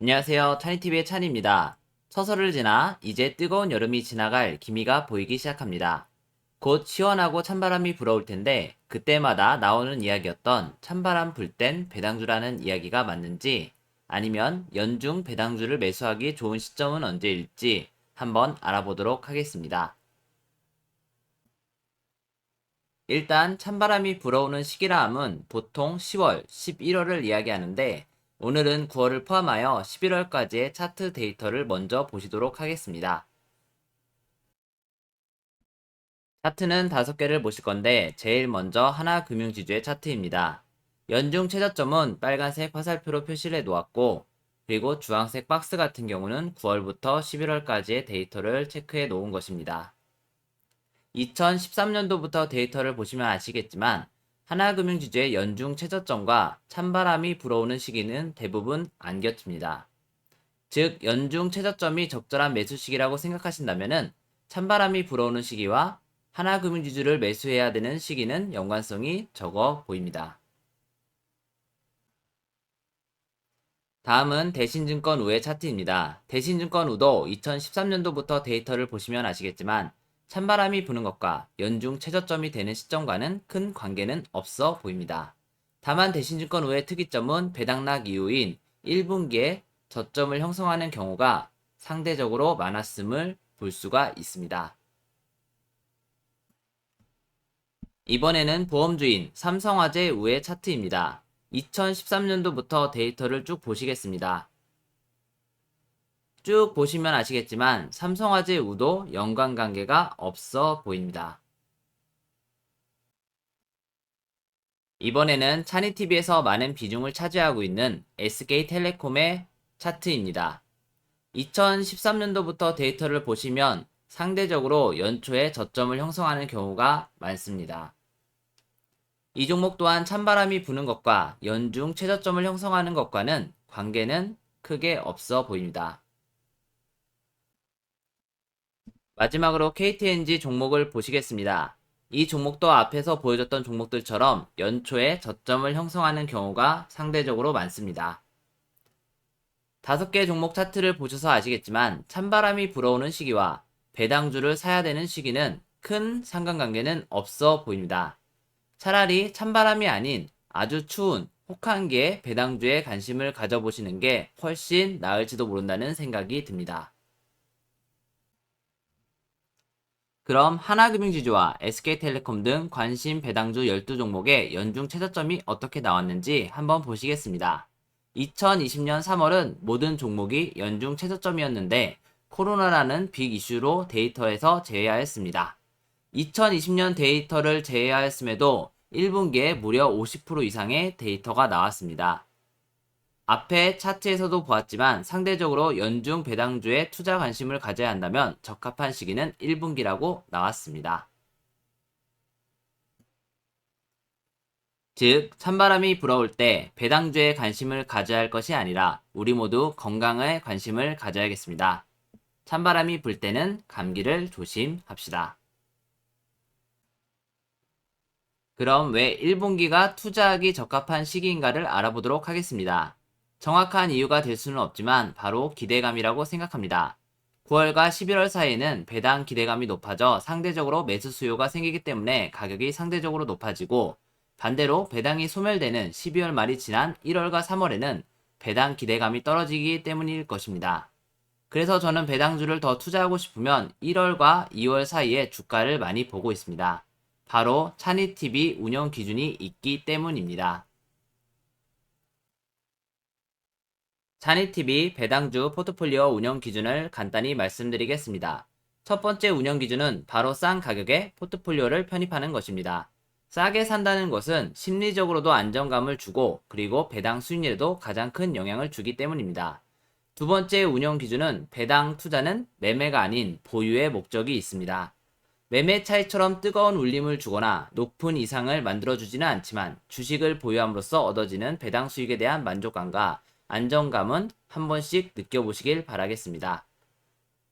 안녕하세요. 찬이TV의 찬입니다. 서서를 지나 이제 뜨거운 여름이 지나갈 기미가 보이기 시작합니다. 곧 시원하고 찬바람이 불어올 텐데 그때마다 나오는 이야기였던 찬바람 불 땐 배당주라는 이야기가 맞는지 아니면 연중 배당주를 매수하기 좋은 시점은 언제일지 한번 알아보도록 하겠습니다. 일단 찬바람이 불어오는 시기라 함은 보통 10월, 11월을 이야기하는데 오늘은 9월을 포함하여 11월까지의 차트 데이터를 먼저 보시도록 하겠습니다. 차트는 5개를 보실 건데 제일 먼저 하나금융지주의 차트입니다. 연중 최저점은 빨간색 화살표로 표시를 해 놓았고 그리고 주황색 박스 같은 경우는 9월부터 11월까지의 데이터를 체크해 놓은 것입니다. 2013년도부터 데이터를 보시면 아시겠지만 하나금융지주의 연중 최저점과 찬바람이 불어오는 시기는 대부분 안 겹칩니다. 즉 연중 최저점이 적절한 매수 시기라고 생각하신다면 찬바람이 불어오는 시기와 하나금융지주를 매수해야 되는 시기는 연관성이 적어 보입니다. 다음은 대신증권 우의 차트입니다. 대신증권 우도 2013년도부터 데이터를 보시면 아시겠지만 찬바람이 부는 것과 연중 최저점이 되는 시점과는 큰 관계는 없어 보입니다. 다만 대신증권 우의 특이점은 배당락 이후인 1분기에 저점을 형성하는 경우가 상대적으로 많았음을 볼 수가 있습니다. 이번에는 보험주인 삼성화재 우의 차트입니다. 2013년도부터 데이터를 쭉 보시겠습니다. 쭉 보시면 아시겠지만 삼성화재 우도 연관관계가 없어 보입니다. 이번에는 차니TV에서 많은 비중을 차지하고 있는 SK텔레콤의 차트입니다. 2013년도부터 데이터를 보시면 상대적으로 연초에 저점을 형성하는 경우가 많습니다. 이 종목 또한 찬바람이 부는 것과 연중 최저점을 형성하는 것과는 관계는 크게 없어 보입니다. 마지막으로 KTNG 종목을 보시겠습니다. 이 종목도 앞에서 보여줬던 종목들처럼 연초에 저점을 형성하는 경우가 상대적으로 많습니다. 다섯 개 종목 차트를 보셔서 아시겠지만 찬바람이 불어오는 시기와 배당주를 사야 되는 시기는 큰 상관관계는 없어 보입니다. 차라리 찬바람이 아닌 아주 추운 혹한기에 배당주에 관심을 가져보시는 게 훨씬 나을지도 모른다는 생각이 듭니다. 그럼 하나금융지주와 SK텔레콤 등 관심 배당주 12종목의 연중 최저점이 어떻게 나왔는지 한번 보시겠습니다. 2020년 3월은 모든 종목이 연중 최저점이었는데 코로나라는 빅 이슈로 데이터에서 제외하였습니다. 2020년 데이터를 제외하였음에도 1분기에 무려 50% 이상의 데이터가 나왔습니다. 앞에 차트에서도 보았지만 상대적으로 연중 배당주에 투자 관심을 가져야 한다면 적합한 시기는 1분기라고 나왔습니다. 즉, 찬바람이 불어올 때 배당주에 관심을 가져야 할 것이 아니라 우리 모두 건강에 관심을 가져야겠습니다. 찬바람이 불 때는 감기를 조심합시다. 그럼 왜 1분기가 투자하기 적합한 시기인가를 알아보도록 하겠습니다. 정확한 이유가 될 수는 없지만 바로 기대감이라고 생각합니다. 9월과 11월 사이에는 배당 기대감이 높아져 상대적으로 매수 수요가 생기기 때문에 가격이 상대적으로 높아지고 반대로 배당이 소멸되는 12월 말이 지난 1월과 3월에는 배당 기대감이 떨어지기 때문일 것입니다. 그래서 저는 배당주를 더 투자하고 싶으면 1월과 2월 사이에 주가를 많이 보고 있습니다. 바로 차니TV 운영 기준이 있기 때문입니다. 차니TV 배당주 포트폴리오 운영 기준을 간단히 말씀드리겠습니다. 첫 번째 운영 기준은 바로 싼 가격에 포트폴리오를 편입하는 것입니다. 싸게 산다는 것은 심리적으로도 안정감을 주고 그리고 배당 수익률에도 가장 큰 영향을 주기 때문입니다. 두 번째 운영 기준은 배당 투자는 매매가 아닌 보유의 목적이 있습니다. 매매 차이처럼 뜨거운 울림을 주거나 높은 이상을 만들어주지는 않지만 주식을 보유함으로써 얻어지는 배당 수익에 대한 만족감과 안정감은 한 번씩 느껴보시길 바라겠습니다.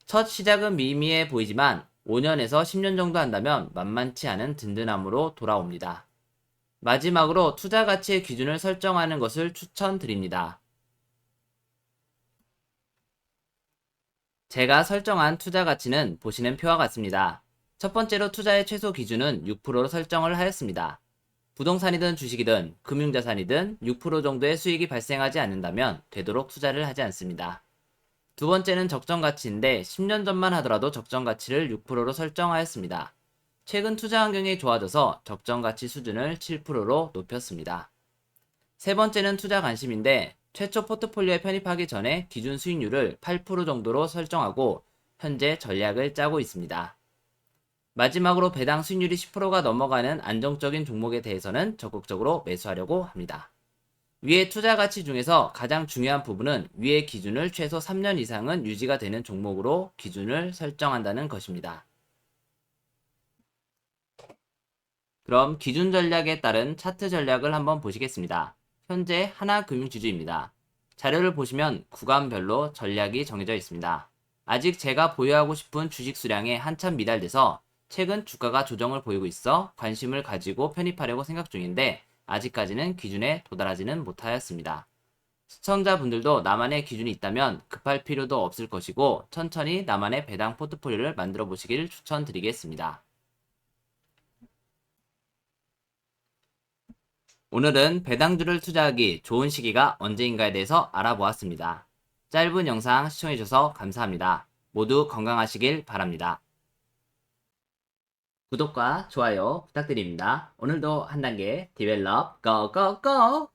첫 시작은 미미해 보이지만 5년에서 10년 정도 한다면 만만치 않은 든든함으로 돌아옵니다. 마지막으로 투자 가치의 기준을 설정하는 것을 추천드립니다. 제가 설정한 투자 가치는 보시는 표와 같습니다. 첫 번째로 투자의 최소 기준은 6%로 설정을 하였습니다. 부동산이든 주식이든 금융자산이든 6% 정도의 수익이 발생하지 않는다면 되도록 투자를 하지 않습니다. 두 번째는 적정 가치인데 10년 전만 하더라도 적정 가치를 6%로 설정하였습니다. 최근 투자 환경이 좋아져서 적정 가치 수준을 7%로 높였습니다. 세 번째는 투자 관심인데 최초 포트폴리오에 편입하기 전에 기준 수익률을 8% 정도로 설정하고 현재 전략을 짜고 있습니다. 마지막으로 배당 수익률이 10%가 넘어가는 안정적인 종목에 대해서는 적극적으로 매수하려고 합니다. 위의 투자 가치 중에서 가장 중요한 부분은 위의 기준을 최소 3년 이상은 유지가 되는 종목으로 기준을 설정한다는 것입니다. 그럼 기준 전략에 따른 차트 전략을 한번 보시겠습니다. 현재 하나금융지주입니다. 자료를 보시면 구간별로 전략이 정해져 있습니다. 아직 제가 보유하고 싶은 주식 수량에 한참 미달돼서 최근 주가가 조정을 보이고 있어 관심을 가지고 편입하려고 생각 중인데 아직까지는 기준에 도달하지는 못하였습니다. 시청자분들도 나만의 기준이 있다면 급할 필요도 없을 것이고 천천히 나만의 배당 포트폴리오를 만들어 보시길 추천드리겠습니다. 오늘은 배당주를 투자하기 좋은 시기가 언제인가에 대해서 알아보았습니다. 짧은 영상 시청해주셔서 감사합니다. 모두 건강하시길 바랍니다. 구독과 좋아요 부탁드립니다. 오늘도 한 단계 디벨롭 고고고!